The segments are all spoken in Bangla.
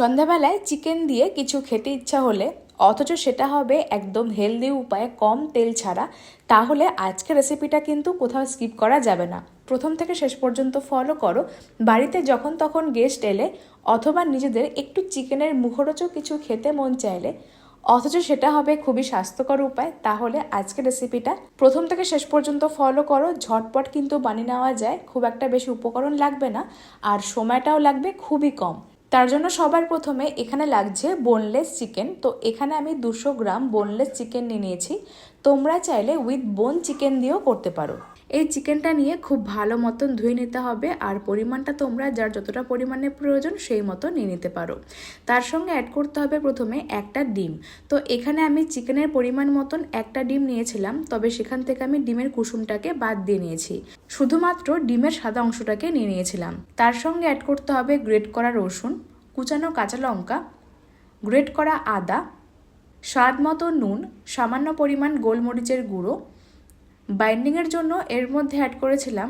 সন্ধ্যাবেলায় চিকেন দিয়ে কিছু খেতে ইচ্ছা হলে, অথচ সেটা হবে একদম হেলদি উপায়ে কম তেল ছাড়া, তাহলে আজকের রেসিপিটা কিন্তু কোথাও স্কিপ করা যাবে না। প্রথম থেকে শেষ পর্যন্ত ফলো করো। বাড়িতে যখন তখন গেস্ট এলে, অথবা নিজেদের একটু চিকেনের মুখরোচক কিছু খেতে মন চাইলে, অথচ সেটা হবে খুবই স্বাস্থ্যকর উপায়, তাহলে আজকের রেসিপিটা প্রথম থেকে শেষ পর্যন্ত ফলো করো। ঝটপট কিন্তু বানিয়ে নেওয়া যায়, খুব একটা বেশি উপকরণ লাগবে না, আর সময়টাও লাগবে খুবই কম। তার জন্য সবার প্রথমে এখানে লাগছে বোনলেস চিকেন তো এখানে আমি দুশো গ্রাম বোনলেস চিকেন নিয়ে নিয়েছি। তোমরা চাইলে উইথ বোন চিকেন দিয়েও করতে পারো। এই চিকেনটা নিয়ে খুব ভালো মতন ধুয়ে নিতে হবে আর পরিমাণটা তোমরা যার যতটা পরিমাণে প্রয়োজন সেই মতো নিয়ে নিতে পারো। তার সঙ্গে অ্যাড করতে হবে প্রথমে একটা ডিম। তো এখানে আমি চিকেনের পরিমাণ মতন একটা ডিম নিয়েছিলাম, তবে সেখান থেকে আমি ডিমের কুসুমটাকে বাদ দিয়ে নিয়েছি। শুধুমাত্র ডিমের সাদা অংশটাকে নিয়ে নিয়েছিলাম। তার সঙ্গে অ্যাড করতে হবে গ্রেট করা রসুন, কুচানো কাঁচা লঙ্কা গ্রেট করা আদা, স্বাদ মতো নুন, সামান্য পরিমাণ গোলমরিচের গুঁড়ো বাইন্ডিংয়ের জন্য এর মধ্যে অ্যাড করেছিলাম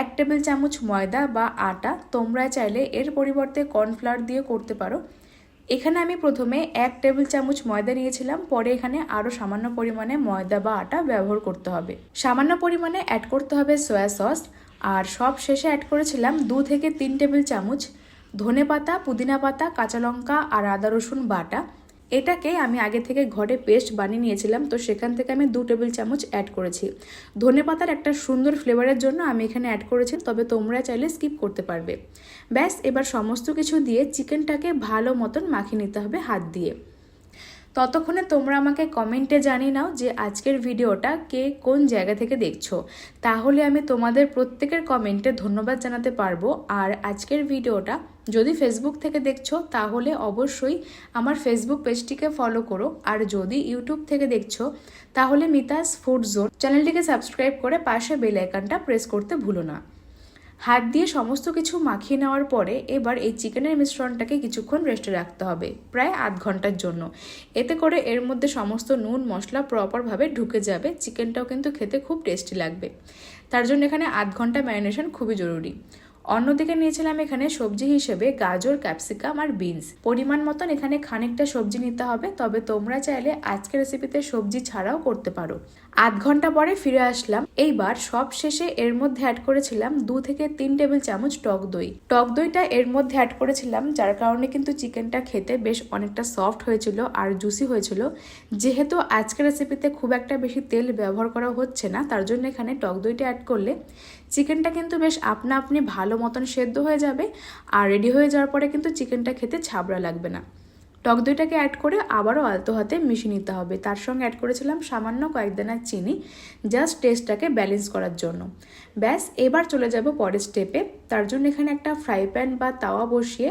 এক টেবিল চামচ ময়দা বা আটা। তোমরা চাইলে এর পরিবর্তে কর্নফ্লাওয়ার দিয়ে করতে পারো। এখানে আমি প্রথমে এক টেবিল চামচ ময়দা নিয়েছিলাম, পরে এখানে আরও সামান্য পরিমাণে ময়দা বা আটা ব্যবহার করতে হবে। সামান্য পরিমাণে অ্যাড করতে হবে সয়া সস আর সব শেষে অ্যাড করেছিলাম দু থেকে তিন টেবিল চামচ ধনে পাতা পুদিনা পাতা, কাঁচা লঙ্কা, আর আদা রসুন বাটা। এটাকে আমি আগে থেকে ঘরে পেস্ট বানিয়ে নিয়েছিলাম, তো সেখান থেকে আমি দু টেবিল চামচ অ্যাড করেছি। ধনে পাতার একটা সুন্দর ফ্লেভারের জন্য আমি এখানে অ্যাড করেছি, তবে তোমরা চাইলে স্কিপ করতে পারবে। ব্যাস, এবার সমস্ত কিছু দিয়ে চিকেনটাকে ভালো মতন মাখিয়ে নিতে হবে হাত দিয়ে। ততক্ষণে তোমরা আমাকে কমেন্টে জানিয়ে নাও যে আজকের ভিডিওটা কে কোন জায়গা থেকে দেখছ। তাহলে আমি তোমাদের প্রত্যেকের কমেন্টে ধন্যবাদ জানাতে পারব। আর আজকের ভিডিওটা যদি ফেসবুক থেকে দেখছ, তাহলে অবশ্যই আমার ফেসবুক পেজটিকে ফলো করো। আর যদি ইউটিউব থেকে দেখছ, তাহলে মিতাস ফুড জোন চ্যানেলটিকে সাবস্ক্রাইব করে পাশে বেল আইকনটা প্রেস করতে ভুলো না। হাত দিয়ে সমস্ত কিছু মাখিয়ে নেওয়ার পরে এবার এই চিকেনের মিশ্রণটাকে কিছুক্ষণ রেস্টে রাখতে হবে, প্রায় আধ ঘণ্টার জন্য। এতে করে এর মধ্যে সমস্ত নুন, মশলা প্রপারভাবে ঢুকে যাবে, চিকেনটাও কিন্তু খেতে খুব টেস্টি লাগবে। তার জন্য এখানে আধ ঘণ্টা ম্যারিনেশন খুবই জরুরি। অন্যদিকে নিয়েছিলাম এখানে সবজি হিসেবে গাজর ক্যাপসিকাম আর বিনস পরিমাণ মতন এখানে খানিকটা সবজি নিতে হবে, তবে তোমরা চাইলে আজকের রেসিপিতে সবজি ছাড়াও করতে পারো। আধ ঘণ্টা পরে ফিরে আসলাম। এইবার সব শেষে এর মধ্যে অ্যাড করেছিলাম দু থেকে তিন টেবিল চামচ টক দই। টক দইটা এর মধ্যে অ্যাড করেছিলাম, যার কারণে কিন্তু চিকেনটা খেতে বেশ অনেকটা সফট হয়েছিল আর জুসি হয়েছিল। যেহেতু আজকের রেসিপিতে খুব একটা বেশি তেল ব্যবহার করা হচ্ছে না, তার জন্য এখানে টক দইটা অ্যাড করলে চিকেনটা কিন্তু বেশ আপনা আপনি ভালো মতন সেদ্ধ হয়ে যাবে আর রেডি হয়ে যাওয়ার পরে কিন্তু চিকেনটা খেতে ছাবড়া লাগবে না। টক দইটাকে অ্যাড করে আবারও আলতো হাতে মিশিয়ে নিতে হবে। তার সঙ্গে অ্যাড করেছিলাম সামান্য কয়েক দানা চিনি জাস্ট টেস্টটাকে ব্যালেন্স করার জন্য। ব্যাস, এবার চলে যাব পরের স্টেপে তার জন্য এখানে একটা ফ্রাই প্যান বা তাওয়া বসিয়ে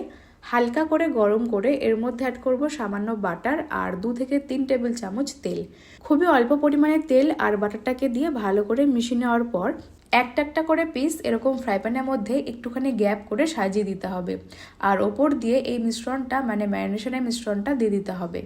হালকা করে গরম করে এর মধ্যে অ্যাড করব সামান্য বাটার আর দু থেকে তিন টেবিল চামচ তেল। খুবই অল্প পরিমাণে তেল আর বাটারটাকে দিয়ে ভালো করে মিশিয়ে নেওয়ার পর একটা একটা করে পিস এরকম ফ্রাই প্যানের মধ্যে একটুখানি গ্যাপ করে সাজিয়ে দিতে হবে। আর ওপর দিয়ে এই মিশ্রণটা মানে ম্যারিনেশনের মিশ্রণটা দিয়ে দিতে হবে।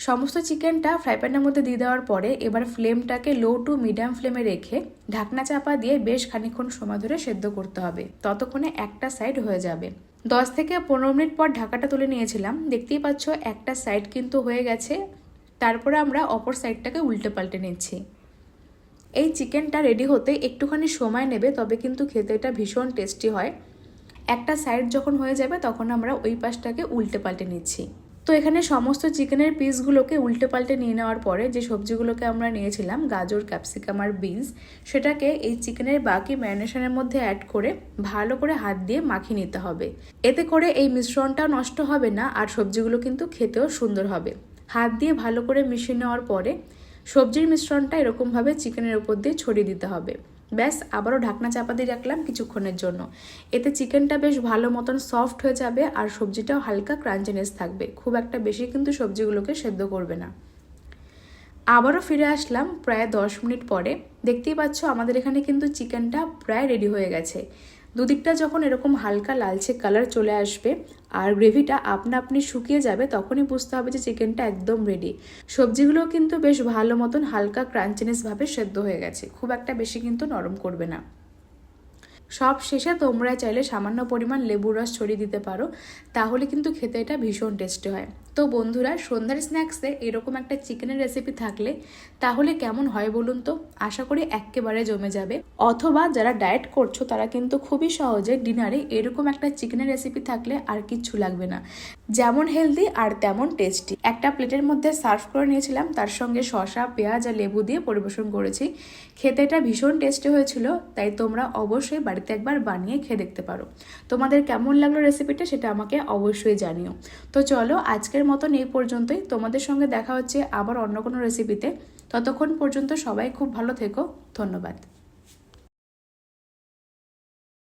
সমস্ত চিকেনটা ফ্রাই প্যানের মধ্যে দিয়ে দেওয়ার পরে এবার ফ্লেমটাকে লো টু মিডিয়াম ফ্লেমে রেখে ঢাকনা চাপা দিয়ে বেশ খানিক্ষণ সময় ধরে সেদ্ধ করতে হবে। ততক্ষণে একটা সাইড হয়ে যাবে। দশ থেকে পনেরো মিনিট পর ঢাকাটা তুলে নিয়েছিলাম। দেখতেই পাচ্ছ একটা সাইড কিন্তু হয়ে গেছে। তারপরে আমরা অপর সাইডটাকে উল্টে পাল্টে নিচ্ছি। এই চিকেনটা রেডি হতে একটুখানি সময় নেবে, তবে কিন্তু খেতে এটা ভীষণ টেস্টি হয়। একটা সাইড যখন হয়ে যাবে, তখন আমরা ওই পাশটাকে উল্টে পাল্টে নিচ্ছি। তো এখানে সমস্ত চিকেনের পিসগুলোকে উল্টে পাল্টে নিয়ে নেওয়ার পরে যে সবজিগুলোকে আমরা নিয়েছিলাম, গাজর ক্যাপসিকাম আর বিনস সেটাকে এই চিকেনের বাকি ম্যারিনেশনের মধ্যে অ্যাড করে ভালো করে হাত দিয়ে মাখিয়ে নিতে হবে। এতে করে এই মিশ্রণটা নষ্ট হবে না, আর সবজিগুলো কিন্তু খেতেও সুন্দর হবে। হাত দিয়ে ভালো করে মিশিয়ে নেওয়ার পরে সবজির মিশ্রণটা এরকমভাবে চিকেনের উপর দিয়ে ছড়িয়ে দিতে হবে। ব্যাস, আবারও ঢাকনা চাপা দিয়ে রাখলাম কিছুক্ষণের জন্য। এতে চিকেনটা বেশ ভালো মতন সফট হয়ে যাবে আর সবজিটাও হালকা ক্রাঞ্চিনেস থাকবে। খুব একটা বেশি কিন্তু সবজিগুলোকে সেদ্ধ করবে না। আবারও ফিরে আসলাম প্রায় দশ মিনিট পরে। দেখতেই পাচ্ছ আমাদের এখানে কিন্তু চিকেনটা প্রায় রেডি হয়ে গেছে। দুদিকটা যখন এরকম হালকা লালচে কালার চলে আসবে আর গ্রেভিটা আপনা আপনি শুকিয়ে যাবে, তখনই বুঝতে হবে যে চিকেনটা একদম রেডি সবজিগুলো কিন্তু বেশ ভালো মতন হালকা ক্রাঞ্চিনেসভাবে সেদ্ধ হয়ে গেছে। খুব একটা বেশি কিন্তু নরম করবে না। সব শেষে তোমরা চাইলে সামান্য পরিমাণ লেবুর রস ছড়িয়ে দিতে পারো, তাহলে কিন্তু খেতে এটা ভীষণ টেস্টি হয়। তো বন্ধুরা, সন্ধ্যার স্ন্যাক্সে এরকম একটা চিকেনের রেসিপি থাকলে তাহলে কেমন হয় বলুন তো? আশা করি একেবারে জমে যাবে। অথবা যারা ডায়েট করছ, তারা কিন্তু খুবই সহজে ডিনারে এরকম একটা চিকেনের রেসিপি থাকলে আর কিচ্ছু লাগবে না। যেমন হেলদি আর তেমন টেস্টি একটা প্লেটের মধ্যে সার্ভ করে নিয়েছিলাম, তার সঙ্গে শসা, পেঁয়াজ আর লেবু দিয়ে পরিবেশন করেছি। খেতে এটা ভীষণ টেস্টি হয়েছিল, তাই তোমরা অবশ্যই বাড়িতে একবার বানিয়ে খেয়ে দেখতে পারো। তোমাদের কেমন লাগল রেসিপিটা সেটা আমাকে অবশ্যই জানিও। তো চলো, আজকের মতন এই পর্যন্তই। তোমাদের সঙ্গে দেখা হচ্ছে আবার অন্য কোনো রেসিপিতে ততক্ষণ পর্যন্ত সবাই খুব ভালো থেকো। ধন্যবাদ।